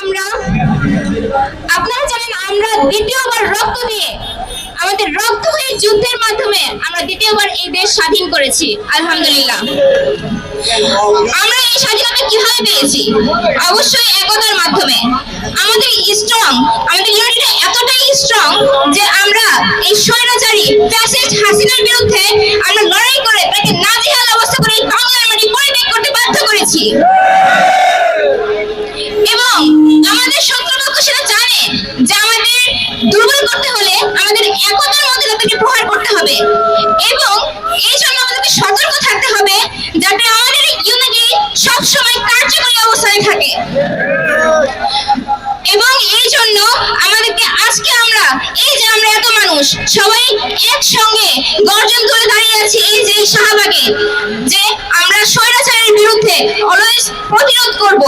আমরা, আপনারা জানেন আমরা দ্বিতীয়বার রক্ত দিয়ে, আমাদের রক্ত হয়ে যুদ্ধের মাধ্যমে আমরা দ্বিতীয়বার এই দেশ স্বাধীন করেছি, আলহামদুলিল্লাহ। আমরা এই স্বাধীনতা কীভাবে পেয়েছি? অবশ্যই একতার মাধ্যমে। আমাদের স্ট্রং আমাদের এতটাই স্ট্রং যে আমরা এই স্বৈরাচারী ফ্যাসিস্ট হাসিনার বিরুদ্ধে আমরা লড়াই হবে। এবং এই জন্য আমাদেরকে সতর্ক থাকতে হবে যাতে আমাদের ইউনিটি সবসময় কার্যকরী অবস্থায় থাকে। এবং এই জন্য আমাদেরকে আজকে আমরা, এই যে আমরা এত মানুষ, সবাই একসঙ্গে গর্জন করে দাঁড়িয়ে আছি এই যে শাহবাগে, যে আমরা স্বৈরাচারের বিরুদ্ধে অলওয়েজ প্রতিরোধ করব।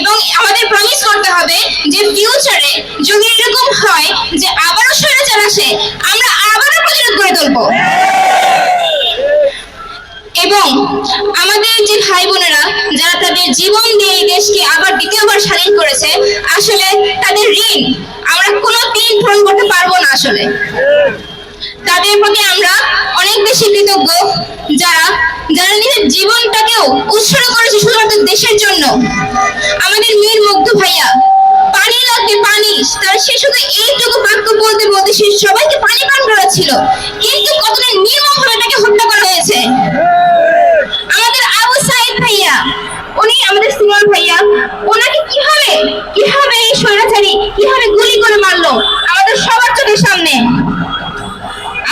এবং আমাদের প্রমিস করতে হবে যে ফিউচারে যদি এরকম হয় যে আবারও স্বৈরাচার আসে আমরা প্রতিরোধ এবং আমাদের যে ভাই বোনেরা, যারা তাদের জীবন দিয়ে এই দেশকে আবার দ্বিতীয়বার স্বাধীন করেছে, আসলে তাদের ঋণ আমরা কোনো দিন পূরণ করতে পারব না আসলে। তাদের প্রতি আমরা অনেক বেশি কৃতজ্ঞ, যারা যারা নিজের জীবনটাকেও উৎসর্গ করেছে শুধুমাত্র দেশের জন্য। আমাদের মীর মুগ্ধ ভাইয়া, পানি লাগবে, পানি। তার সে শুধু এইটুকু বাক্য বলতে বলতে সে সবাইকে পানি পান করাচ্ছিল। ওনাকে কীভাবে কীভাবে এই স্বৈরাচারী? কীভাবে গুলি করে মারলো? আমাদের সবার চোখের সামনে।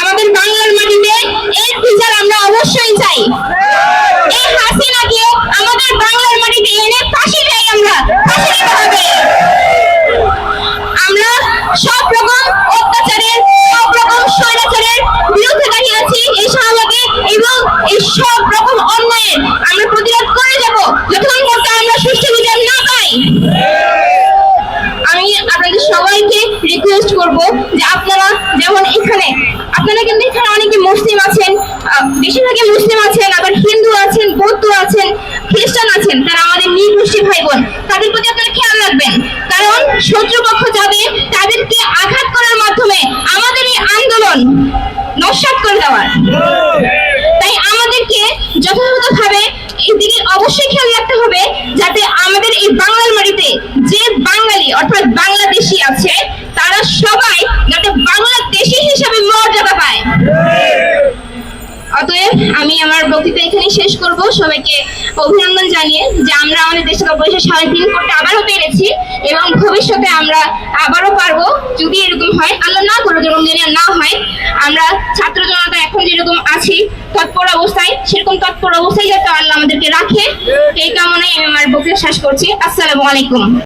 আমাদের বাংলার মাটিতে এর বিচার আমরা অবশ্যই চাই। এই হাসিনাকে আমাদের বাংলার মাটিতে এনে ফাঁসি চাই আমরা ফাঁসি দিতে হবে আমরা সব রকম অত্যাচারের সব রকম স্বৈরাচারের বিরুদ্ধে দাঁড়িয়ে আছি এই শাহবাগে এবং এই সব রকম অন্যায়ের আমরা প্রতিরোধ করে যাব যতক্ষণ পর্যন্ত আমরা সুষ্ঠু বিচার না পাই আমি আপনাদের সবাইকে রিকোয়েস্ট করব যে আপনারা যেমন এখানে, আপনারা কিন্তু এখানে অনেকে মুসলিম আছেন বেশিরভাগই মুসলিম আছেন, আবার হিন্দু আছেন, বৌদ্ধ আছেন, খ্রিস্টান আছেন, তারা আমাদের নির্গোষ্ঠী ভাই বোন তাদের প্রতি আপনারা খেয়াল রাখবেন। কারণ শত্রুপক্ষ যাবে, তাদেরকে আঘাত করার মাধ্যমে আমাদের এই আন্দোলন নস্বাত করে দেওয়ার। তাই আমাদেরকে যথাযথভাবে এই দিকে অবশ্যই খেয়াল রাখতে হবে, যাতে আমাদের এই বাংলার মাটিতে যে বাঙালি অর্থাৎ বাংলাদেশি আছে, তারা সবাই যাতে বাংলাদেশি হিসাবে মর্যাদা পায়। অতএব আমি আমার বক্তৃতা এখানে শেষ করব। সবাইকে অভিনন্দন জানিয়ে যে আমরা আমাদের দেশকে অবশ্যই স্বাধীন করতে আবারও পেরেছি এবং ভবিষ্যতে আমরা আবারও পারব যদি এরকম হয়। আল্লাহ না করো যেরকম যেন না হয়, আমরা ছাত্র জনতা এখন যেরকম আছি তৎপর অবস্থায়, সেরকম তৎপর অবস্থায় যাতে আল্লাহ আমাদেরকে রাখে, এই কামনায় আমি আমার বক্তৃতা শেষ করছি। আসসালামু আলাইকুম।